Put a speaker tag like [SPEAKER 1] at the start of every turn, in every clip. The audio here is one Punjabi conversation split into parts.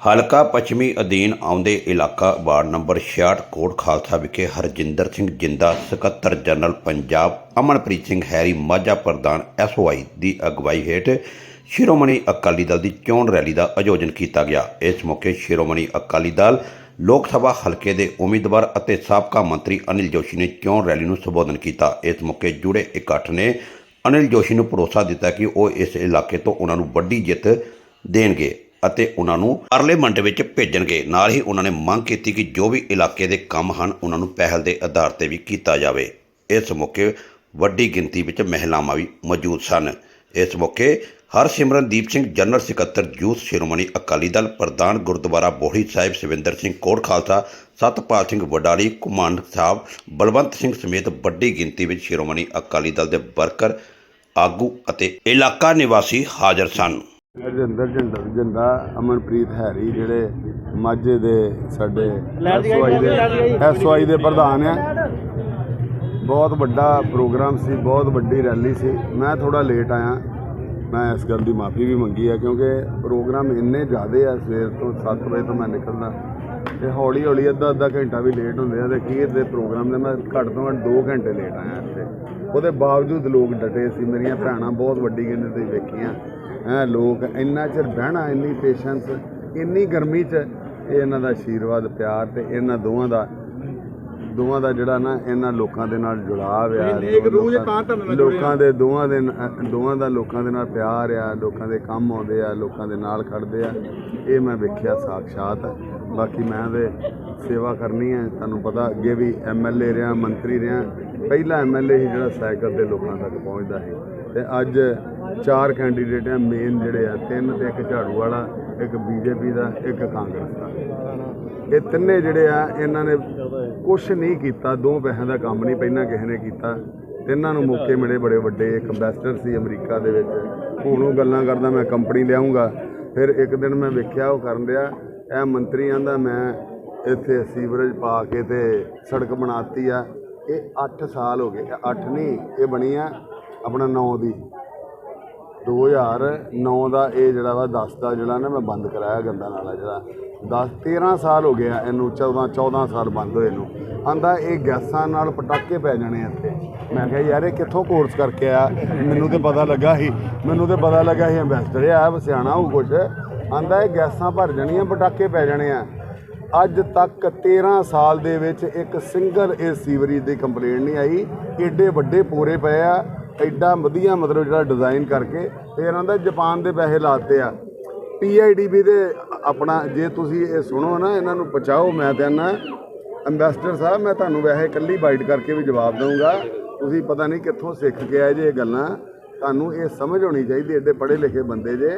[SPEAKER 1] ਹਲਕਾ ਪੱਛਮੀ ਅਧੀਨ ਆਉਂਦੇ ਇਲਾਕਾ ਵਾਰਡ ਨੰਬਰ 66 ਕੋਟ ਖਾਲਸਾ ਵਿਖੇ ਹਰਜਿੰਦਰ ਸਿੰਘ ਜਿੰਦਾ, ਸਕੱਤਰ ਜਨਰਲ ਪੰਜਾਬ ਅਮਨਪ੍ਰੀਤ ਸਿੰਘ ਹੈਰੀ, ਮਾਝਾ ਪ੍ਰਧਾਨ ਐਸਓਆਈ ਦੀ ਅਗਵਾਈ ਹੇਠ ਸ਼੍ਰੋਮਣੀ ਅਕਾਲੀ ਦਲ ਦੀ ਚੋਣ ਰੈਲੀ ਦਾ ਆਯੋਜਨ ਕੀਤਾ ਗਿਆ। ਇਸ ਮੌਕੇ ਸ਼੍ਰੋਮਣੀ ਅਕਾਲੀ ਦਲ, ਲੋਕ ਸਭਾ ਹਲਕੇ ਦੇ ਉਮੀਦਵਾਰ ਅਤੇ ਸਾਬਕਾ ਮੰਤਰੀ ਅਨਿਲ ਜੋਸ਼ੀ ਨੇ ਚੋਣ ਰੈਲੀ ਨੂੰ ਸੰਬੋਧਨ ਕੀਤਾ। ਇਸ ਮੌਕੇ ਜੁੜੇ ਇਕੱਠ ਨੇ ਅਨਿਲ ਜੋਸ਼ੀ ਨੂੰ ਭਰੋਸਾ ਦਿੱਤਾ ਕਿ ਉਹ ਇਸ ਇਲਾਕੇ ਤੋਂ ਉਹਨਾਂ ਨੂੰ ਵੱਡੀ ਜਿੱਤ ਦੇਣਗੇ। ਅਤੇ ਉਹਨਾਂ ਨੂੰ ਪਾਰਲੀਮੈਂਟ ਵਿੱਚ ਭੇਜਣਗੇ। ਨਾਲ ਹੀ ਉਹਨਾਂ ਨੇ ਮੰਗ ਕੀਤੀ ਕਿ ਜੋ ਵੀ ਇਲਾਕੇ ਦੇ ਕੰਮ ਹਨ, ਉਹਨਾਂ ਨੂੰ ਪਹਿਲ ਦੇ ਆਧਾਰ ਤੇ ਵੀ ਕੀਤਾ ਜਾਵੇ। ਇਸ ਮੌਕੇ ਵੱਡੀ ਗਿਣਤੀ ਵਿੱਚ ਮਹਿਲਾਵਾਂ ਵੀ ਮੌਜੂਦ ਸਨ। ਇਸ ਮੌਕੇ ਹਰਸਿਮਰਨਦੀਪ ਸਿੰਘ, ਜਨਰਲ ਸਕੱਤਰ ਯੂਥ ਸ਼੍ਰੋਮਣੀ ਅਕਾਲੀ ਦਲ, ਪ੍ਰਧਾਨ ਗੁਰਦੁਆਰਾ ਬੋਹੜੀ ਸਾਹਿਬ, ਸਵਿੰਦਰ ਸਿੰਘ ਕੋਟ ਖਾਲਸਾ, ਸਤਪਾਲ ਸਿੰਘ ਵਡਾਲੀ ਕੁਮਾਨ ਸਾਹਿਬ, ਬਲਵੰਤ ਸਿੰਘ ਸਮੇਤ ਵੱਡੀ ਗਿਣਤੀ ਵਿੱਚ ਸ਼੍ਰੋਮਣੀ ਅਕਾਲੀ ਦਲ ਦੇ ਵਰਕਰ, ਆਗੂ ਅਤੇ ਇਲਾਕਾ ਨਿਵਾਸੀ ਹਾਜ਼ਰ ਸਨ।
[SPEAKER 2] ਹਰਜਿੰਦਰ ਜਿੰਦਾ ਜਿੰਦਾ ਅਮਨਪ੍ਰੀਤ ਹੈਰੀ ਜਿਹੜੇ ਮਾਝੇ ਦੇ ਸਾਡੇ ਐਸਵਾਈ ਦੇ ਐਸਵਾਈ ਦੇ ਪ੍ਰਧਾਨ ਆ। ਬਹੁਤ ਵੱਡਾ ਪ੍ਰੋਗਰਾਮ ਸੀ ਬਹੁਤ ਵੱਡੀ ਰੈਲੀ ਸੀ। ਮੈਂ ਥੋੜਾ ਲੇਟ ਆਇਆ। ਮੈਂ ਇਸ ਗੱਲ ਦੀ ਮਾਫੀ ਵੀ ਮੰਗੀ ਹੈ ਕਿਉਂਕਿ ਪ੍ਰੋਗਰਾਮ ਇੰਨੇ ਜ਼ਿਆਦੇ ਆ ਸਵੇਰ ਤੋਂ 7 ਵਜੇ ਤੋਂ ਮੈਂ ਨਿਕਲਦਾ। ਤੇ ਹੌਲੀ ਹੌਲੀ ਅੱਧਾ ਅੱਧਾ ਘੰਟਾ ਵੀ ਲੇਟ ਹੁੰਦੇ ਆ ਤੇ ਅਖੀਰ ਦੇ ਪ੍ਰੋਗਰਾਮ ਦੇ ਮੈਂ ਘੱਟ ਤੋਂ ਘੱਟ 2 ਘੰਟੇ ਲੇਟ ਆਇਆ ਇੱਥੇ। ਉਹਦੇ ਬਾਵਜੂਦ ਲੋਕ ਡਟੇ ਸੀ, ਮੇਰੀਆਂ ਭੈਣਾਂ ਬਹੁਤ ਵੱਡੀ ਗਿਣਤੀ ਤੇ ਵੇਖੀਆਂ। ਐ ਲੋਕ ਇੰਨਾ ਚਿਰ ਬਹਿਣਾ, ਇੰਨੀ ਪੇਸ਼ੈਂਸ ਇੰਨੀ ਗਰਮੀ 'ਚ, ਇਹ ਇਹਨਾਂ ਦਾ ਆਸ਼ੀਰਵਾਦ ਪਿਆਰ ਤੇ ਇਹਨਾਂ ਦੋਵਾਂ ਦਾ ਦੋਵਾਂ ਦਾ ਜਿਹੜਾ ਨਾ ਇਹਨਾਂ ਲੋਕਾਂ ਦੇ ਨਾਲ ਜੁੜਾਵ ਆ ਲੋਕਾਂ- ਲੋਕਾਂ ਦੇ ਦੋਵਾਂ ਦੇ ਨ- ਦੋਵਾਂ ਦਾ ਲੋਕਾਂ ਦੇ ਨਾਲ ਪਿਆਰ ਆ ਲੋਕਾਂ ਦੇ ਕੰਮ ਆਉਂਦੇ ਆ ਲੋਕਾਂ ਦੇ ਨਾਲ ਖੜਦੇ ਆ। ਇਹ ਮੈਂ ਵੇਖਿਆ ਸਾਖਸ਼ਾਤ ਬਾਕੀ ਮੈਂ ਤੇ ਸੇਵਾ ਕਰਨੀ ਹੈ ਤੁਹਾਨੂੰ ਪਤਾ ਅੱਗੇ ਵੀ ਐਮਐਲਏ ਰਿਹਾ ਮੰਤਰੀ ਰਿਹਾ। ਪਹਿਲਾ ਐਮਐਲਏ ਸੀ ਜਿਹੜਾ ਸਾਈਕਲ ਤੇ ਲੋਕਾਂ ਤੱਕ ਪਹੁੰਚਦਾ ਸੀ। ਤੇ ਅੱਜ ਚਾਰ ਕੈਂਡੀਡੇਟ ਆ ਮੇਨ ਜਿਹੜੇ ਆ ਤਿੰਨ ਤੇ ਇੱਕ ਝਾੜੂ ਵਾਲਾ ਇੱਕ ਬੀਜੇਪੀ ਦਾ ਇੱਕ ਕਾਂਗਰਸ ਦਾ। ਇਹ ਤਿੰਨੇ ਜਿਹੜੇ ਆ, ਇਹਨਾਂ ਨੇ ਕੁਝ ਨਹੀਂ ਕੀਤਾ ਦੋ ਪੈਸਿਆਂ ਦਾ ਕੰਮ ਨਹੀਂ ਪਹਿਲਾਂ ਕਿਸੇ ਨੇ ਕੀਤਾ। ਤਿੰਨਾਂ ਨੂੰ ਮੌਕੇ ਮਿਲੇ ਬੜੇ ਵੱਡੇ, ਇੱਕ ਐਮਬੈਸਡਰ ਸੀ ਅਮਰੀਕਾ ਦੇ ਵਿੱਚ। ਹੁਣ ਉਹ ਗੱਲਾਂ ਕਰਦਾ, ਮੈਂ ਕੰਪਨੀ ਲਿਆਉਂਗਾ ਫਿਰ ਇੱਕ ਦਿਨ ਮੈਂ ਵੇਖਿਆ, ਉਹ ਕਰਨ ਰਿਹਾ ਇਹ ਮੰਤਰੀ ਆਂਦਾ, ਮੈਂ ਇੱਥੇ ਸੀਵਰੇਜ ਪਾ ਕੇ ਤੇ ਸੜਕ ਬਣਾਤੀ ਆ। ਇਹ 8 ਸਾਲ ਹੋ ਗਏ 8 ਨਹੀਂ, ਇਹ ਬਣੀ ਆ ਆਪਣਾ 9 ਦੀ। 2009 ਦਾ ਇਹ ਜਿਹੜਾ ਵਾ 10 ਦਾ ਜਿਹੜਾ ਨਾ ਮੈਂ ਬੰਦ ਕਰਾਇਆ ਗੰਦਾ ਨਾਲਾ ਜਿਹੜਾ। 10 13 ਸਾਲ ਹੋ ਗਿਆ ਇਹਨੂੰ 14 14 ਸਾਲ ਬੰਦ ਹੋਏ ਨੂੰ। ਆਂਦਾ ਇਹ ਗੈਸਾਂ ਨਾਲ ਪਟਾਕੇ ਪੈ ਜਾਣੇ ਇੱਥੇ। ਮੈਂ ਕਿਹਾ ਯਾਰ ਇਹ ਕਿੱਥੋਂ ਕੋਰਸ ਕਰਕੇ ਆ ਮੈਨੂੰ ਤੇ ਪਤਾ ਲੱਗਾ ਸੀ, ਮੈਨੂੰ ਤੇ ਪਤਾ ਲੱਗਾ ਸੀ ਐਮਬੈਸਡਰ ਆ ਸਿਆਣਾ ਉਹ ਕੁਛ। ਆਂਦਾ ਇਹ ਗੈਸਾਂ ਭਰ ਜਾਣੀਆਂ, ਪਟਾਕੇ ਪੈ ਜਾਣੇ ਆ। ਅੱਜ ਤੱਕ 13 ਸਾਲ ਦੇ ਵਿੱਚ ਇੱਕ ਸਿੰਗਲ ਇਹ ਸੀਵਰੇਜ ਦੀ ਕੰਪਲੇਂਟ ਨਹੀਂ ਆਈ। ਏਡੇ ਵੱਡੇ ਪੋਰੇ ਪਏ ਆ। ਐਡਾ ਵਧੀਆ ਮਤਲਬ ਜਿਹੜਾ ਡਿਜ਼ਾਈਨ ਕਰਕੇ ਫਿਰ ਦਾ ਜਾਪਾਨ ਦੇ ਪੈਸੇ ਲਾਤੇ ਆ। ਪੀਆਈਡੀਬੀ ਦੇ ਆਪਣਾ ਜੇ ਤੁਸੀਂ ਇਹ ਸੁਣੋ ਨਾ, ਇਹਨਾਂ ਨੂੰ ਪਹੁੰਚਾਓ, ਮੈਂ ਤੇ ਨਾ ਐਮਬੈਸਡਰ ਸਾਹਿਬ, ਮੈਂ ਤੁਹਾਨੂੰ ਵੈਸੇ ਇਕੱਲੀ ਬਾਈਟ ਕਰਕੇ ਵੀ ਜਵਾਬ ਦਊਂਗਾ। ਤੁਸੀਂ ਪਤਾ ਨਹੀਂ ਕਿੱਥੋਂ ਸਿੱਖ ਕੇ ਆਏ ਜੇ ਇਹ ਗੱਲਾਂ। ਤੁਹਾਨੂੰ ਇਹ ਸਮਝ ਹੋਣੀ ਚਾਹੀਦੀ, ਐਡੇ ਪੜ੍ਹੇ ਲਿਖੇ ਬੰਦੇ ਜੇ।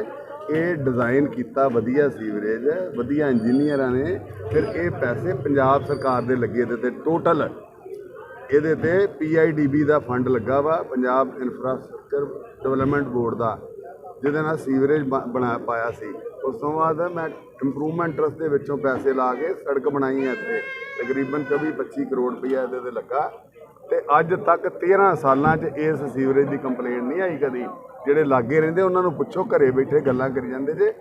[SPEAKER 2] ਇਹ ਡਿਜ਼ਾਈਨ ਕੀਤਾ ਵਧੀਆ ਸੀਵਰੇਜ, ਵਧੀਆ ਇੰਜੀਨੀਅਰਾਂ ਨੇ। ਫਿਰ ਇਹ ਪੈਸੇ ਪੰਜਾਬ ਸਰਕਾਰ ਦੇ ਲੱਗੇ ਤੇ ਟੋਟਲ ਇਹਦੇ ਤੇ ਪੀਆਈਡੀਬੀ ਦਾ ਫੰਡ ਲੱਗਾ ਵਾ, ਪੰਜਾਬ ਇਨਫਰਾਸਟ੍ਰਕਚਰ ਡਿਵੈਲਪਮੈਂਟ ਬੋਰਡ ਦਾ, ਜਿਹਦੇ ਨਾਲ ਸੀਵਰੇਜ ਬ- ਬਣਾ, ਪਾਇਆ ਸੀ। ਉਸ ਤੋਂ ਬਾਅਦ ਮੈਂ ਇੰਪਰੂਵਮੈਂਟ ਟਰਸਟ ਦੇ ਵਿੱਚੋਂ ਪੈਸੇ ਲਾ ਕੇ ਸੜਕ ਬਣਾਈ ਹੈ ਇੱਥੇ। ਤਕਰੀਬਨ 24 25 ਕਰੋੜ ਰੁਪਈਆ ਇਹਦੇ ਤੇ ਲੱਗਾ। ਤੇ ਅੱਜ ਤੱਕ 13 ਸਾਲਾਂ 'ਚ ਇਸ ਸੀਵਰੇਜ ਦੀ ਕੰਪਲੇਂਟ ਨਹੀਂ ਆਈ ਕਦੀ। ਜਿਹੜੇ ਲਾਗੇ ਰਹਿੰਦੇ, ਉਹਨਾਂ ਨੂੰ ਪੁੱਛੋ, ਘਰੇ ਬੈਠੇ ਗੱਲਾਂ ਕਰੀ ਜਾਂਦੇ ਜੇ।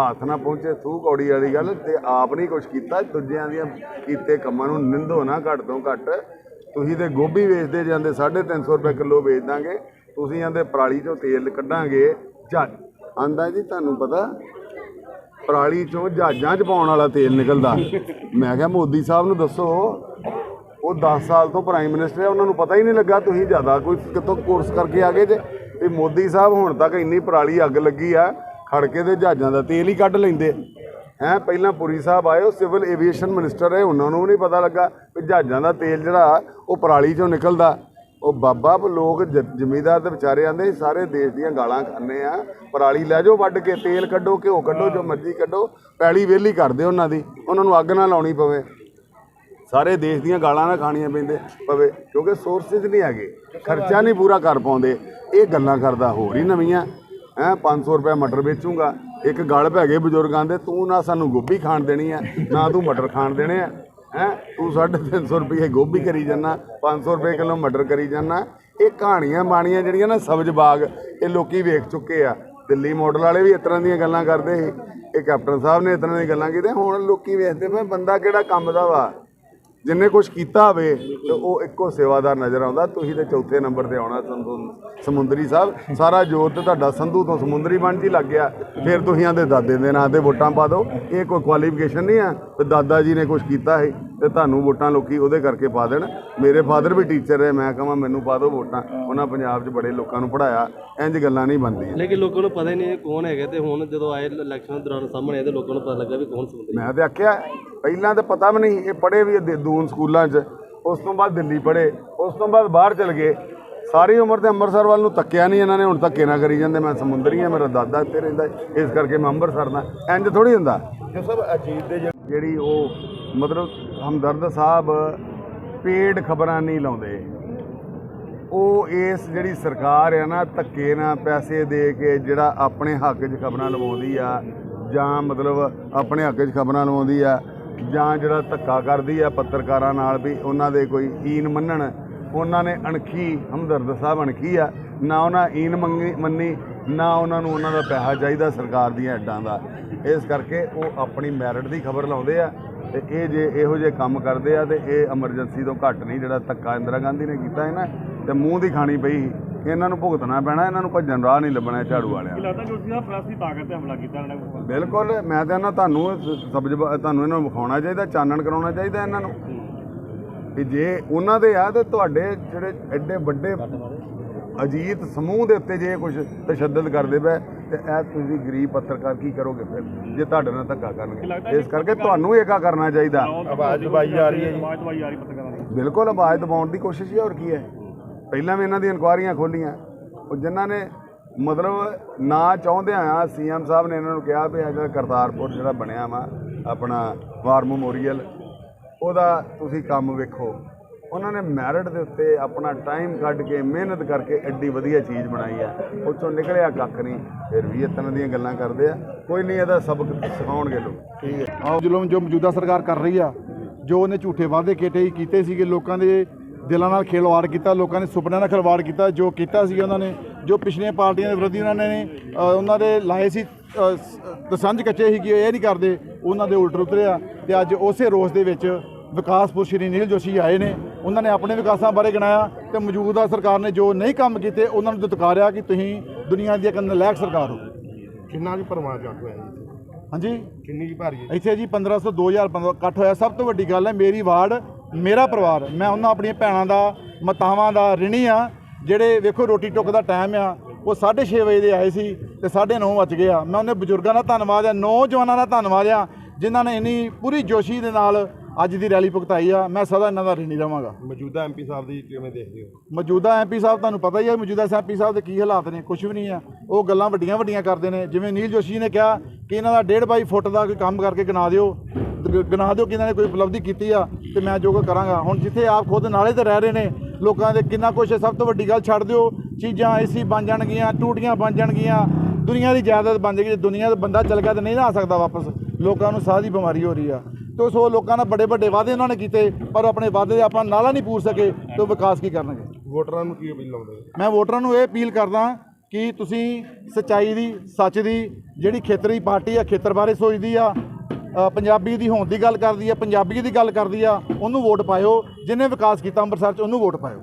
[SPEAKER 2] ਹੱਥ ਨਾ ਪਹੁੰਚੇ ਥੂ ਕੌੜੀ ਵਾਲੀ ਗੱਲ ਤੇ ਆਪ ਨਹੀਂ ਕੁਝ ਕੀਤਾ। ਦੂਜਿਆਂ ਦੀਆਂ ਕੀਤੇ ਕੰਮਾਂ ਨੂੰ ਨਿੰਦੋ ਨਾ ਘੱਟ ਤੋਂ ਘੱਟ। ਤੁਸੀਂ ਤੇ ਗੋਭੀ ਵੇਚਦੇ ਜਾਂਦੇ 350 ਰੁਪਏ ਕਿਲੋ ਵੇਚ ਦਾਂਗੇ। ਤੁਸੀਂ ਕਹਿੰਦੇ ਪਰਾਲੀ ਚੋਂ ਤੇਲ ਕੱਢਾਂਗੇ ਜਹਾਜ਼ ਆਂਦਾ ਜੀ, ਤੁਹਾਨੂੰ ਪਤਾ, ਪਰਾਲੀ ਚੋਂ ਜਹਾਜ਼ਾਂ 'ਚ ਪਾਉਣ ਵਾਲਾ ਤੇਲ ਨਿਕਲਦਾ। ਮੈਂ ਕਿਹਾ, ਮੋਦੀ ਸਾਹਿਬ ਨੂੰ ਦੱਸੋ, ਉਹ 10 ਸਾਲ ਤੋਂ ਪ੍ਰਾਈਮ ਮਿਨਿਸਟਰ ਹੈ ਉਹਨਾਂ ਨੂੰ ਪਤਾ ਹੀ ਨਹੀਂ ਲੱਗਾ ਤੁਸੀਂ ਜ਼ਿਆਦਾ ਕੋਈ ਕਿੱਥੋਂ ਕੋਰਸ ਕਰਕੇ ਆ ਗਏ ਜੇ। ਤੇ ਮੋਦੀ ਸਾਹਿਬ ਹੁਣ ਤੱਕ ਇੰਨੀ ਪਰਾਲੀ ਅੱਗ ਲੱਗੀ ਆ, ਖੜਕੇ ਦੇ ਜਹਾਜ਼ਾਂ ਦਾ ਤੇਲ ਹੀ ਕੱਢ ਲੈਂਦੇ। ਹੈ, ਪਹਿਲਾਂ ਪੁਰੀ ਸਾਹਿਬ ਆਏ, ਉਹ ਸਿਵਲ ਏਵੀਏਸ਼ਨ ਮਿਨਿਸਟਰ ਰਹੇ, ਉਹਨਾਂ ਨੂੰ ਵੀ ਨਹੀਂ ਪਤਾ ਲੱਗਾ ਵੀ ਜਹਾਜ਼ਾਂ ਦਾ ਤੇਲ ਜਿਹੜਾ, ਉਹ ਪਰਾਲੀ ਚੋਂ ਨਿਕਲਦਾ। ਉਹ ਬਾਬਾ ਲੋਕ ਜ਼ਮੀਦਾਰ ਤੇ ਵਿਚਾਰੇ ਆਂਦੇ ਸਾਰੇ ਦੇਸ਼ ਦੀਆਂ ਗਾਲਾਂ ਖਾਂਦੇ ਆ, ਪਰਾਲੀ ਲੈ ਜਾਓ, ਵੱਢ ਕੇ ਤੇਲ ਕੱਢੋ, ਘਿਓ ਕੱਢੋ, ਜੋ ਮਰਜ਼ੀ ਕੱਢੋ, ਪੈਲੀ ਵਿਹਲੀ ਕਰਦੇ ਉਹਨਾਂ ਦੀ, ਉਹਨਾਂ ਨੂੰ ਅੱਗ ਨਾ ਲਾਉਣੀ ਪਵੇ। ਸਾਰੇ ਦੇਸ਼ ਦੀਆਂ ਗਾਲਾਂ ਨਾ ਖਾਣੀਆਂ ਪੈਂਦੇ ਪਵੇ, ਕਿਉਂਕਿ ਸੋਰਸਿਸ ਨਹੀਂ ਹੈਗੇ, ਖਰਚਾ ਨਹੀਂ ਪੂਰਾ ਕਰ ਪਾਉਂਦੇ, ਇਹ ਗੱਲਾਂ ਕਰਦਾ ਹੋਰ ਹੀ ਨਵੀਆਂ। ਹੈ 500 ਰੁਪਏ ਮਟਰ ਵੇਚੂਗਾ। ਇੱਕ ਗਲ ਪੈ ਗਏ ਬਜ਼ੁਰਗਾਂ ਦੇ, ਤੂੰ ਨਾ ਸਾਨੂੰ ਗੋਭੀ ਖਾਣ ਦੇਣੀ ਆ, ਨਾ ਤੂੰ ਮਟਰ ਖਾਣ ਦੇਣੇ ਆ। ਹੈ, ਤੂੰ 350 ਰੁਪਏ ਗੋਭੀ ਕਰੀ ਜਾਂਦਾ 500 ਰੁਪਏ ਕਿਲੋ ਮਟਰ ਕਰੀ ਜਾਂਦਾ ਇਹ ਕਹਾਣੀਆਂ ਬਾਣੀਆਂ ਜਿਹੜੀਆਂ ਨਾ ਸਬਜ਼ ਬਾਗ, ਇਹ ਲੋਕੀ ਵੇਖ ਚੁੱਕੇ ਆ। ਦਿੱਲੀ ਮਾਡਲ ਵਾਲੇ ਵੀ ਇਸ ਤਰ੍ਹਾਂ ਦੀਆਂ ਗੱਲਾਂ ਕਰਦੇ ਸੀ। ਇਹ ਕੈਪਟਨ ਸਾਹਿਬ ਨੇ ਇਸ ਤਰ੍ਹਾਂ ਦੀਆਂ ਗੱਲਾਂ ਕੀਤੀਆਂ, ਹੁਣ ਲੋਕੀ ਵੇਖਦੇ ਪਏ ਬੰਦਾ ਕਿਹੜਾ ਕੰਮ ਦਾ ਵਾ? ਜਿੰਨੇ ਕੁਝ ਕੀਤਾ ਹੋਵੇ ਤੇ ਉਹ ਇੱਕੋ ਸੇਵਾਦਾਰ ਨਜ਼ਰ ਆਉਂਦਾ। ਤੁਸੀਂ ਤੇ ਚੌਥੇ ਨੰਬਰ ਤੇ ਆਉਣਾ ਸੰਧੂ- ਸਮੁੰਦਰੀ ਸਾਹਿਬ। ਸਾਰਾ ਜੋਰ ਤੇ ਤੁਹਾਡਾ ਸੰਧੂ ਤੋਂ ਸਮੁੰਦਰੀ ਬਣ ਜੀ ਲੱਗ ਗਿਆ। ਫਿਰ ਤੁਸੀਂ ਆਂਦੇ ਦਾਦੇ ਦੇ ਨਾਂ ਤੇ ਵੋਟਾਂ ਪਾ ਦਿਓ। ਇਹ ਕੋਈ ਕੁਆਲੀਫਿਕੇਸ਼ਨ ਨਹੀਂ ਆ। ਤੇ ਦਾਦਾ ਜੀ ਨੇ ਕੁਝ ਕੀਤਾ ਹੈ ਤੇ ਤੁਹਾਨੂੰ ਵੋਟਾਂ ਲੋਕੀ ਉਹਦੇ ਕਰਕੇ ਪਾ ਦੇਣ। ਮੇਰੇ ਫਾਦਰ ਵੀ ਟੀਚਰ ਹੈ ਮੈਂ ਕਹਾਂ ਮੈਨੂੰ ਪਾ ਦਿਓ ਵੋਟਾਂ। ਉਹਨਾਂ ਪੰਜਾਬ 'ਚ ਬੜੇ ਲੋਕਾਂ ਨੂੰ ਪੜਾਇਆ ਇੰਜ ਗੱਲਾਂ ਨਹੀਂ ਬਣਦੀਆਂ।
[SPEAKER 3] ਲੇਕਿਨ ਲੋਕਾਂ ਨੂੰ ਪਤਾ ਹੀ ਨਹੀਂ ਇਹ ਕੌਣ ਹੈਗੇ ਤੇ ਹੁਣ ਜਦੋਂ ਆਏ ਇਲੈਕਸ਼ਨ ਦੌਰਾਨ ਸਾਹਮਣੇ ਆਏ ਤੇ ਲੋਕਾਂ ਨੂੰ ਪਤਾ ਲੱਗਾ ਵੀ ਕੌਣ ਸਮੁੰਦਰੀ
[SPEAKER 2] ਮੈਂ ਤੇ ਆਖਿਆ ਪਹਿਲਾਂ ਤਾਂ ਪਤਾ ਵੀ ਨਹੀਂ ਇਹ ਪੜ੍ਹੇ ਵੀ ਦੂਨ ਸਕੂਲਾਂ 'ਚ ਉਸ ਤੋਂ ਬਾਅਦ ਦਿੱਲੀ ਪੜ੍ਹੇ ਉਸ ਤੋਂ ਬਾਅਦ ਬਾਹਰ ਚਲ ਗਏ। ਸਾਰੀ ਉਮਰ ਤੇ ਅੰਮ੍ਰਿਤਸਰ ਵੱਲ ਨੂੰ ਤੱਕਿਆ ਨਹੀਂ ਇਹਨਾਂ ਨੇ ਹੁਣ ਧੱਕੇ ਨਾ ਕਰੀ ਜਾਂਦੇ ਮੈਂ ਸਮੁੰਦਰੀ ਆ ਮੇਰਾ ਦਾਦਾ ਇੱਥੇ ਰਹਿੰਦਾ ਇਸ ਕਰਕੇ ਮੈਂ ਅੰਮ੍ਰਿਤਸਰ ਦਾ ਇੰਜ ਥੋੜੀ ਹੁੰਦਾ। ਜੋ ਸਭ ਅਜੀਤ ਦੇ ਜਿਹੜੀ ਉਹ ਮਤਲਬ ਹਮਦਰਦ ਸਾਹਿਬ ਪੇਡ ਖਬਰਾਂ ਨਹੀਂ ਲਾਉਂਦੇ। ਉਹ ਇਸ ਜਿਹੜੀ ਸਰਕਾਰ ਆ ਨਾ, ਧੱਕੇ ਨਾਲ ਪੈਸੇ ਦੇ ਕੇ ਜਿਹੜਾ ਆਪਣੇ ਹੱਕ 'ਚ ਖਬਰਾਂ ਲਵਾਉਂਦੀ ਆ, ਜਾਂ ਮਤਲਬ ਆਪਣੇ ਹੱਕ 'ਚ ਖਬਰਾਂ ਲਵਾਉਂਦੀ ਆ, ਜਾਂ ਜਿਹੜਾ ਧੱਕਾ ਕਰਦੀ ਆ ਪੱਤਰਕਾਰਾਂ ਨਾਲ ਵੀ ਉਹਨਾਂ ਦੇ ਕੋਈ ਈਨ ਮੰਨਣ, ਉਹਨਾਂ ਨੇ ਅਣਖੀ, ਹਮਦਰਦ ਸਾਹਿਬ ਅਣਖੀ ਆ, ਨਾ ਉਹਨਾਂ ਈਨ ਮੰਗੀ, ਮੰਨੀ, ਨਾ ਉਹਨਾਂ ਨੂੰ ਉਹਨਾਂ ਦਾ ਪੈਸਾ ਚਾਹੀਦਾ ਸਰਕਾਰ ਦੀਆਂ ਐਡਾਂ ਦਾ। ਇਸ ਕਰਕੇ ਉਹ ਆਪਣੀ ਮੈਰਿਟ ਦੀ ਖਬਰ ਲਾਉਂਦੇ ਆ। ਤੇ ਇਹ ਜੇ ਇਹੋ ਜਿਹੇ ਕੰਮ ਕਰਦੇ ਆ ਤੇ ਇਹ ਐਮਰਜੈਂਸੀ ਤੋਂ ਘੱਟ ਨਹੀਂ ਜਿਹੜਾ ਧੱਕਾ ਇੰਦਰਾ ਗਾਂਧੀ ਨੇ ਕੀਤਾ ਹੈ ਨਾ ਤੇ ਮੂੰਹ ਦੀ ਖਾਣੀ ਪਈ। ਇਹਨਾਂ ਨੂੰ ਭੁਗਤਣਾ ਪੈਣਾ ਇਹਨਾਂ ਨੂੰ ਭੱਜਣ ਰਾਹ ਨਹੀਂ ਲੱਭਣਾ ਝਾੜੂ ਵਾਲਿਆਂ ਨੂੰ।
[SPEAKER 4] ਲੱਗਦਾ ਜੋਸ਼ੀ ਸਾਹਿਬ ਪ੍ਰੈਸ ਦੀ ਤਾਕਤ ਤੇ ਹਮਲਾ ਕੀਤਾ ਇਹਨਾਂ ਨੇ
[SPEAKER 2] ਬਿਲਕੁਲ ਮੈਂ ਤਾਂ ਨਾ ਤੁਹਾਨੂੰ ਸਬਜ ਤੁਹਾਨੂੰ ਇਹਨਾਂ ਨੂੰ ਵਿਖਾਉਣਾ ਚਾਹੀਦਾ ਚਾਨਣ ਕਰਾਉਣਾ ਚਾਹੀਦਾ ਇਹਨਾਂ ਨੂੰ ਕਿ ਜੇ ਉਹਨਾਂ ਦੇ ਆ ਤੇ ਤੁਹਾਡੇ ਜਿਹੜੇ ਐਡੇ ਵੱਡੇ ਅਜੀਤ ਸਮੂਹ ਦੇ ਉੱਤੇ ਜੇ ਕੁਝ ਤਸ਼ੱਦਦ ਕਰਦੇ ਪਏ ਤੇ ਇਹ ਤੁਸੀਂ ਗਰੀਬ ਪੱਤਰਕਾਰ ਕੀ ਕਰੋਗੇ ਫਿਰ? ਜੇ ਤੁਹਾਡੇ ਨਾਲ ਧੱਕਾ ਕਰਨਗੇ। ਇਸ ਕਰਕੇ ਤੁਹਾਨੂੰ ਏਕਾ ਕਰਨਾ ਚਾਹੀਦਾ।
[SPEAKER 4] ਆਵਾਜ਼ ਦਬਾਈ ਜਾ ਰਹੀ ਹੈ ਆਵਾਜ਼ ਦਬਾਈ ਜਾ ਰਹੀ ਪੱਤਰਕਾਰਾਂ ਦੀ।
[SPEAKER 2] ਬਿਲਕੁਲ ਆਵਾਜ਼ ਦਬਾਉਣ ਦੀ ਕੋਸ਼ਿਸ਼ ਹੀ ਹੋਰ ਕੀ ਹੈ। ਪਹਿਲਾਂ ਵੀ ਇਹਨਾਂ ਦੀਆਂ ਇਨਕੁਆਰੀਆਂ ਖੋਲੀਆਂ। ਉਹ ਜਿਨ੍ਹਾਂ ਨੇ ਮਤਲਬ ਨਾ ਚਾਹੁੰਦੇ ਆ ਸੀਐਮ ਸਾਹਿਬ ਨੇ ਇਹਨਾਂ ਨੂੰ ਕਿਹਾ ਵੀ ਜਿਹੜਾ ਕਰਤਾਰਪੁਰ ਜਿਹੜਾ ਬਣਿਆ ਵਾ ਆਪਣਾ ਵਾਰ ਮੈਮੋਰੀਅਲ ਉਹਦਾ ਤੁਸੀਂ ਕੰਮ ਵੇਖੋ। ਉਹਨਾਂ ਨੇ ਮੈਰਿਟ ਦੇ ਉੱਤੇ ਆਪਣਾ ਟਾਈਮ ਕੱਢ ਕੇ ਮਿਹਨਤ ਕਰਕੇ ਐਡੀ ਵਧੀਆ ਚੀਜ਼ ਬਣਾਈ ਆ। ਉੱਥੋਂ ਨਿਕਲਿਆ ਕੱਖ ਨਹੀਂ, ਫਿਰ ਵੀ ਇਸ ਤਰ੍ਹਾਂ ਦੀਆਂ ਗੱਲਾਂ ਕਰਦੇ ਆ। ਕੋਈ ਨਹੀਂ, ਇਹਦਾ ਸਬਕ ਸਿਖਾਉਣਗੇ ਲੋਕ। ਠੀਕ ਹੈ।
[SPEAKER 5] ਆਹ ਜ਼ੁਲਮ ਜੋ ਮੌਜੂਦਾ ਸਰਕਾਰ ਕਰ ਰਹੀ ਆ, ਜੋ ਉਹਨੇ ਝੂਠੇ ਵਾਅਦੇ ਕੀਤੇ ਕੀਤੇ ਸੀਗੇ, ਲੋਕਾਂ ਦੇ ਦਿਲਾਂ ਨਾਲ ਖਿਲਵਾੜ ਕੀਤਾ, ਲੋਕਾਂ ਦੇ ਸੁਪਨਿਆਂ ਨਾਲ ਖਿਲਵਾੜ ਕੀਤਾ, ਜੋ ਕੀਤਾ ਸੀ ਉਹਨਾਂ ਨੇ, ਜੋ ਪਿਛਲੀਆਂ ਪਾਰਟੀਆਂ ਦੇ ਵਿਰੋਧੀ ਉਹਨਾਂ ਨੇ ਉਹਨਾਂ ਦੇ ਲਾਏ ਸੀ ਤਸੰਜ ਕੱਚੇ ਸੀ ਕਿ ਇਹ ਨਹੀਂ ਕਰਦੇ, ਉਹਨਾਂ ਦੇ ਉਲਟ ਉਤਰਿਆ ਤੇ ਅੱਜ ਉਸੇ ਰੋਸ ਦੇ ਵਿੱਚ ਵਿਕਾਸਪੁਰ ਸ਼੍ਰੀ ਨੀਲ ਜੋਸ਼ੀ ਆਏ ਨੇ ਉਹਨਾਂ ਨੇ ਆਪਣੇ ਵਿਕਾਸਾਂ ਬਾਰੇ ਗਿਣਾਇਆ ਤੇ ਮੌਜੂਦਾ ਸਰਕਾਰ ਨੇ ਜੋ ਨਹੀਂ ਕੰਮ ਕੀਤੇ ਉਹਨਾਂ ਨੂੰ ਦੁਤਕਾਰਿਆ ਕਿ ਤੁਸੀਂ ਦੁਨੀਆ ਦੀ ਇੱਕ ਨਲਾਇਕ ਸਰਕਾਰ ਹੋ।
[SPEAKER 4] ਕਿੰਨਾ ਕੁ ਪਰਮਾਰ ਜੱਟ ਹੋਇਆ ਜੀ
[SPEAKER 5] ਹਾਂਜੀ।
[SPEAKER 4] ਕਿੰਨੀ ਕੀ ਭਾਰੀ
[SPEAKER 5] ਇੱਥੇ ਜੀ 1500 2000 ਬੰਦਾ ਇਕੱਠ ਹੋਇਆ। ਸਭ ਤੋਂ ਵੱਡੀ ਗੱਲ ਹੈ ਮੇਰੀ ਵਾਰਡ ਮੇਰਾ ਪਰਿਵਾਰ ਮੈਂ ਉਹਨਾਂ ਆਪਣੀਆਂ ਭੈਣਾਂ ਦਾ ਮਾਤਾਵਾਂ ਦਾ ਰਿਣੀ ਆ ਜਿਹੜੇ ਵੇਖੋ ਰੋਟੀ ਟੁੱਕ ਦਾ ਟਾਈਮ ਆ ਉਹ 6:30 ਵਜੇ ਦੇ ਆਏ ਸੀ ਤੇ 9:30 ਵੱਜ ਗਏ ਆ। ਮੈਂ ਉਹਨੇ ਬਜ਼ੁਰਗਾਂ ਦਾ ਧੰਨਵਾਦ ਆ ਨੌਜਵਾਨਾਂ ਦਾ ਧੰਨਵਾਦ ਆ ਜਿਨ੍ਹਾਂ ਨੇ ਇੰਨੀ ਪੂਰੀ ਜੋਸ਼ੀ ਦੇ ਨਾਲ ਅੱਜ ਦੀ ਰੈਲੀ ਭੁਗਤਾਈ ਆ ਮੈਂ ਸਦਾ ਇਹਨਾਂ ਦਾ ਰਿਣੀ ਰਵਾਂਗਾ।
[SPEAKER 4] ਮੌਜੂਦਾ ਐਮਪੀ ਸਾਹਿਬ ਦੀ ਕਿਵੇਂ ਦੇਖਦੇ ਹੋ?
[SPEAKER 5] ਮੌਜੂਦਾ ਐਮਪੀ ਸਾਹਿਬ ਤੁਹਾਨੂੰ ਪਤਾ ਹੀ ਹੈ ਮੌਜੂਦਾ ਐਮਪੀ ਸਾਹਿਬ ਦੇ ਕੀ ਹਾਲਾਤ ਨੇ ਕੁਝ ਵੀ ਨਹੀਂ ਆ। ਉਹ ਗੱਲਾਂ ਵੱਡੀਆਂ ਵੱਡੀਆਂ ਕਰਦੇ ਨੇ ਜਿਵੇਂ ਨੀਲ ਜੋਸ਼ੀ ਨੇ ਕਿਹਾ ਕਿ ਇਹਨਾਂ ਦਾ 1.5 ਬਾਈ ਫੁੱਟ ਦਾ ਕੋਈ ਕੰਮ ਕਰਕੇ ਗਿਣਾ ਦਿਓ ਗਿਣਾ ਦਿਓ ਕਿ ਇਹਨਾਂ ਨੇ ਕੋਈ ਉਪਲਬਧੀ ਕੀਤੀ ਆ ਤੇ ਮੈਂ ਜੋ ਕੁਝ ਕਰਾਂਗਾ। ਹੁਣ ਜਿੱਥੇ ਆਪ ਖੁਦ ਨਾਲੇ ਤੇ ਰਹਿ ਰਹੇ ਨੇ ਲੋਕਾਂ ਦੇ ਕਿੰਨਾ ਹੈ, ਸਭ ਤੋਂ ਵੱਡੀ ਗੱਲ ਛੱਡ ਦਿਓ ਚੀਜ਼ਾਂ ਏਸੀ ਬਣ ਜਾਣਗੀਆਂ ਟੂਟੀਆਂ ਬਣ ਜਾਣਗੀਆਂ ਦੁਨੀਆ ਦੀ ਜਾਇਦਾਦ ਬਣ ਜਾਏਗੀ ਜੇ ਦੁਨੀਆ ਦਾ ਬੰਦਾ ਚੱਲ ਗਿਆ ਤਾਂ ਨਹੀਂ ਨਾ ਆ ਸਕਦਾ ਵਾਪਸ। ਲੋਕਾਂ ਨੂੰ ਸਾਹ ਦੀ ਬਿਮਾਰੀ ਹੋ ਰਹੀ ਆ। ਤੇ ਸੋ ਲੋਕਾਂ ਨਾਲ ਬੜੇ ਵੱਡੇ ਵਾਅਦੇ ਉਹਨਾਂ ਨੇ ਕੀਤੇ ਪਰ ਆਪਣੇ ਵਾਅਦੇ ਦੇ ਆਪਣਾ ਨਾਲਾ ਨਹੀਂ ਪੂਰ ਸਕੇ ਤੇ ਵਿਕਾਸ ਕੀ ਕਰਨਗੇ?
[SPEAKER 4] ਵੋਟਰਾਂ ਨੂੰ ਕੀ ਅਪੀਲ ਲਾਉਂਦੇ
[SPEAKER 5] ਮੈਂ ਵੋਟਰਾਂ ਨੂੰ ਇਹ ਅਪੀਲ ਕਰਦਾ ਕਿ ਤੁਸੀਂ ਸੱਚਾਈ ਦੀ ਸੱਚ ਦੀ ਜਿਹੜੀ ਖੇਤਰੀ ਪਾਰਟੀ ਆ ਖੇਤਰ ਬਾਰੇ ਸੋਚਦੀ ਆ ਪੰਜਾਬੀ ਦੀ ਹੋਣ ਦੀ ਗੱਲ ਕਰਦੀ ਆ ਪੰਜਾਬੀ ਦੀ ਗੱਲ ਕਰਦੀ ਆ ਉਹਨੂੰ ਵੋਟ ਪਾਇਓ ਜਿਹਨੇ ਵਿਕਾਸ ਕੀਤਾ ਅੰਮ੍ਰਿਤਸਰ 'ਚ ਉਹਨੂੰ ਵੋਟ ਪਾਇਓ।